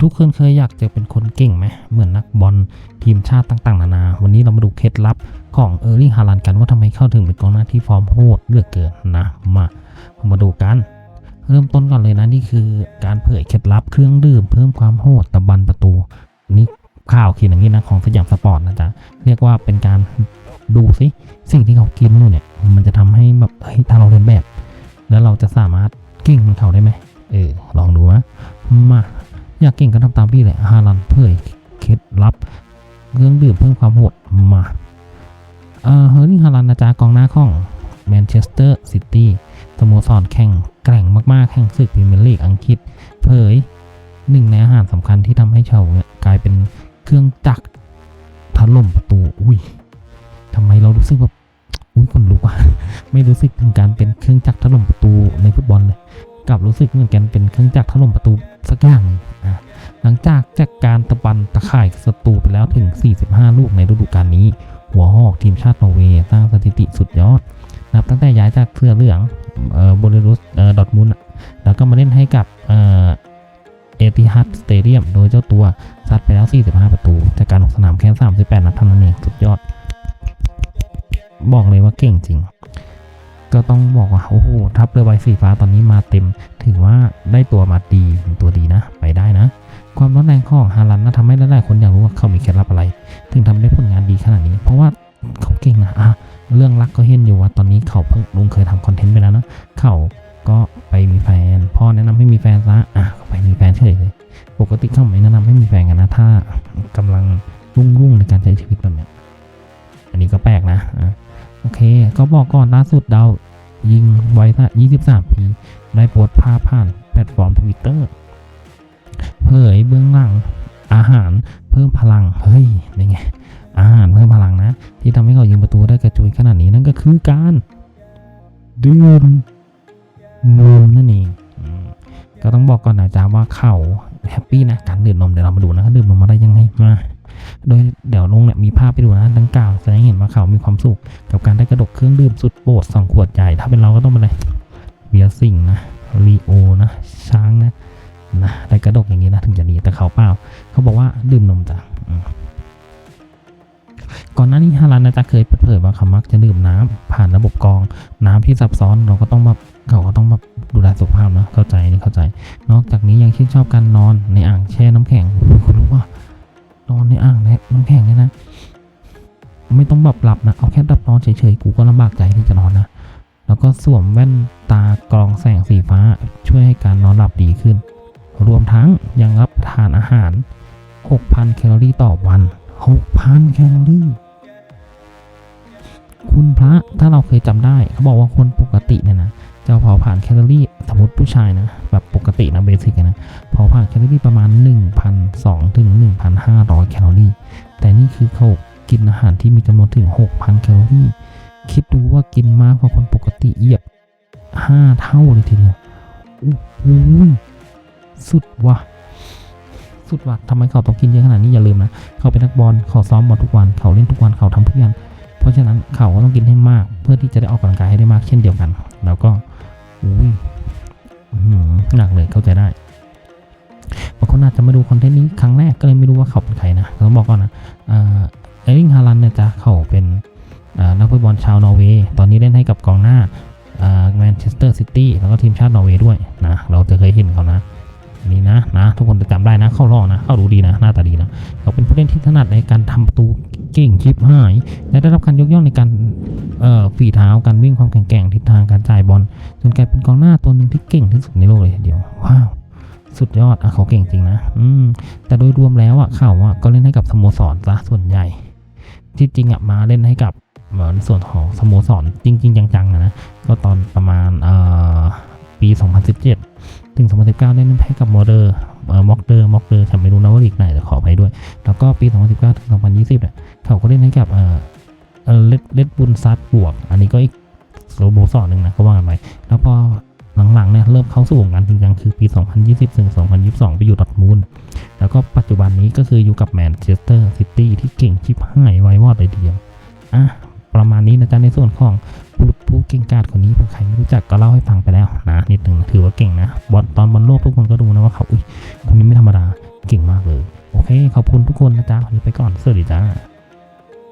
ทุกคนเคยอยากจะเป็นคนเก่งไหมเหมือนนักบอลทีมชาติต่างๆ นานา วันนี้เรามาดูเคล็ดลับของเออร์ลิงฮาลันกันว่าทำไมเข้าถึงเป็นกองหน้าที่ฟอร์มโหดเหลือกเกินนะมามาดูกัน เริ่มต้นก่อนเลยนะนี่คือการเผยเคล็ดลับเครื่องดื่มเพิ่มความโหดตะบันประตูนี่ข่าวเขียนอย่างนี้นะของสยามสปอร์ตนะจ๊ะเรียกว่าเป็นการดูสิสิ่งที่เขากินนู่นเนี่ยมันจะทำให้แบบเฮ้ยถ้าเราเรียนแบบ แล้วเราจะสามารถเก่งเหมันเขาได้ไหมเออลองดูนะมา อยากเก่งก็ทำตามพี่เลยฮาลันเผยเคล็ดลับเครื่องดื่มเพิ่มความโหดมาเออเฮอร์ลิงฮาลันนะจ๊ะกองหน้าของแมนเชสเตอร์ซิตี้สโมสรแข่งแกร่งมาก ๆแข่งศึกพรีเมียร์ลีกอังกฤษ เผยหนึ่งในอาหารสำคัญที่ทำให้ชาวเนี่ยกลายเป็นเครื่องจักรถล่มประตู อุ้ยทำไมเรารู้สึกแบบอุ้ยคนลุกอะไม่รู้สึกถึงการเป็นเครื่องจักรถล่มประตูในฟุตบอลเลย กลับรู้สึกเหมือนกันเป็นเครื่องจักรถล่มประตูสักอย่างหนึ่งอะหลังจากจากการตะบันตะข่ายศัตรูไปแล้วถึง 45 ลูกในฤดูกาลนี้ หัวหอกทีมชาตินอร์เวย์สร้างสถิติสุดยอด นับตั้งแต่ย้ายจากเสื้อเหลืองเอ่อโบเลรุสเอ่อดอทมุนแล้วก็มาเล่นให้กับเอ่อเอติฮัดสเตเดียมโดยเจ้าตัวซัดไปแล้ว 45 ประตู จากการลงสนามแค่ 38 นัดเท่านั้นเองสุดยอด บอกเลยว่าเก่งจริง ก็ต้องบอกว่าโอ้โหทัพเรือใบสีฟ้าตอนนี้มาเต็ม ถือว่าได้ตัวมาดีเป็นตัวดีนะ ไปได้นะ ความร้อนแรงของฮาลันนะทำให้หลายๆคนอยากรู้ว่าเขามีเคล็ดลับอะไร ถึงทำได้ผลงานดีขนาดนี้ เพราะว่าเขาเก่งนะอะเรื่องรักก็เห็นอยู่ว่าตอนนี้เขาเพิ่งลุงเคยทำคอนเทนต์ไปแล้วนะเขาก็ไปมีแฟนพ่อแนะนำให้มีแฟนซะอะไปมีแฟนเฉยเลยปกติเขาไม่แนะนำให้มีแฟนกันนะถ้ากำลังรุ่งๆในการใช้ชีวิตแบบเนี้ยอันนี้ก็แปลกนะอะ โอเค ก็บอกก่อนล่าสุดดาวยิงไว้ซะ23 ปี ได้โพสต์ภาพผ่านแพลตฟอร์มทวิตเตอร์เผยเบื้องหลังอาหารเพิ่มพลัง เฮ้ยเป็นไง อาหารเพิ่มพลังนะ ที่ทำให้เขายิงประตูได้กระจุยขนาดนี้นั่นก็คือการดื่มนมนั่นเองก็ต้องบอกก่อนนะจ๊ะว่าเขาแฮปปี้นะการดื่มนมเดี๋ยวเรามาดูนะเขาดื่มนมมาได้ยังไงมา โดยเดี๋ยวลงเนี่ยมีภาพไปดูนะดังกล่าวแสดงเห็นว่าเขามีความสุขกับการได้กระดกเครื่องดื่มสุดโปรดสองขวดใหญ่ ถ้าเป็นเราก็ต้องเป็นอะไรเบียร์สิงนะรีโอนะช้างนะนะได้กระดกอย่างนี้นะถึงจะดีแต่เขาเปล่า เขาบอกว่าดื่มนมจ้ะก่อนหน้านี้ฮารันนะจ๊ะเคยเปิดเผยว่าเขามักจะดื่มน้ำผ่านระบบกรอง น้ำที่ซับซ้อนเราก็ต้องแบบเขาก็ต้องแบบดูแลสุขภาพนะเข้าใจนี่เข้าใจ นอกจากนี้ยังชื่นชอบการนอนในอ่างแช่น้ำแข็งคุณรู้ว่า นอนในอ่างและน้ำแข็งเนี่ยนะ ไม่ต้องแบบหลับนะ เอาแค่ดับนอนเฉยๆ กูก็ลำบากใจที่จะนอนนะ แล้วก็สวมแว่นตากรองแสงสีฟ้าช่วยให้การนอนหลับดีขึ้น รวมทั้งยังรับทานอาหาร 6,000 แคลอรี่ต่อวัน 6,000 แคลอรี่ คุณพระถ้าเราเคยจำได้ เขาบอกว่าคนปกติเนี่ยนะจะเผาผ่านแคลอรี่สมมติผู้ชายนะ ตินะเบสิกนะเผาผ่านแคลอรี่ประมาณ 1,200ถึง1,500 แคลอรี่ แต่นี่คือเขากินอาหารที่มีจำนวนถึง 6,000 แคลอรี่ คิดดูว่ากินมากกว่าคนปกติเหยียบ 5 เท่าเลยทีเดียวโอ้โหสุดว่ะสุดว่ะทำไมเขาต้องกินเยอะขนาดนี้อย่าลืมนะ เขาเป็นนักบอลเขาซ้อมบอลทุกวันเขาเล่นทุกวันเขาทำทุกอย่างเพราะฉะนั้นเขาก็ต้องกินให้มาก เพื่อที่จะได้ออกกำลังกายให้ได้มากเช่นเดียวกัน แล้วก็อุ้ย หือหนักเลยเข้าใจได้บางคนอาจจะมาดูคอนเทนต์นี้ครั้งแรกก็เลยไม่รู้ว่าเขาเป็นใครนะต้องบอกก่อนนะเอริงฮาลันเนี่ยจะเขาเป็นนักฟุตบอลชาวนอร์เวย์ตอนนี้เล่นให้กับกองหน้าแมนเชสเตอร์ซิตี้แล้วก็ทีมชาตินอร์เวย์ด้วยนะเราจะเคยเห็นเขานะ นี่นะนะทุกคนจะจำได้นะเข้ารอนะเข้าดูดีนะหน้าตาดีนะเขาเป็นผู้เล่นที่ถนัดในการทำประตูเก่งชิปหาย และได้รับการยกย่องในการเอ่อฝีเท้าการวิ่งความแข็งแกร่งทิศทางการจ่ายบอลจนกลายเป็นกองหน้าตัวหนึ่งที่เก่งที่สุดในโลกเลยทีเดียวว้าวสุดยอดอะเขาเก่งจริงนะอืมแต่โดยรวมแล้วอะเขาอะก็เล่นให้กับสโมสรซะส่วนใหญ่ ที่จริงอะมาเล่นให้กับเหมือนส่วนของสโมสรจริง ๆ จังๆนะก็ตอนประมาณเอ่อ ปี 2017 ถึง 2019 เล่นให้กับโมเดอร์เอ่อม็อกเดอร์ม็อกเดอร์ฉันไม่รู้นะว่าลีกไหนแต่ขออภัยด้วย แล้วก็ปี 2019 ถึง 2020เนี่ยเขาก็เล่นให้กับเอ่อเอ่อเลดเลดบุนซัดบวก อันนี้ก็อีกสโมสรหนึ่งนะก็ว่ากันไปแล้วพอหลังๆเนี่ยเริ่มเข้าสู่วงการจริงจังคือปี 2020 ถึง 2022 ไปอยู่ดอทมูลแล้วก็ปัจจุบันนี้ก็คืออยู่กับแมนเชสเตอร์ซิตี้ที่เก่งชิบหายไววอดเลยทีเดียวอะประมาณนี้นะจ๊ะในส่วนของ เก่งกาจคนนี้เผื่อใครไม่รู้จักก็เล่าให้ฟังไปแล้วนะนิดหนึ่งถือว่าเก่งนะบอลตอนบอลโลกทุกคนก็ดูนะว่าเขาอุ้ยคนนี้ไม่ธรรมดาเก่งมากเลย โอเคขอบคุณทุกคนนะจ๊ะวันนี้ไปก่อนสวัสดีจ้า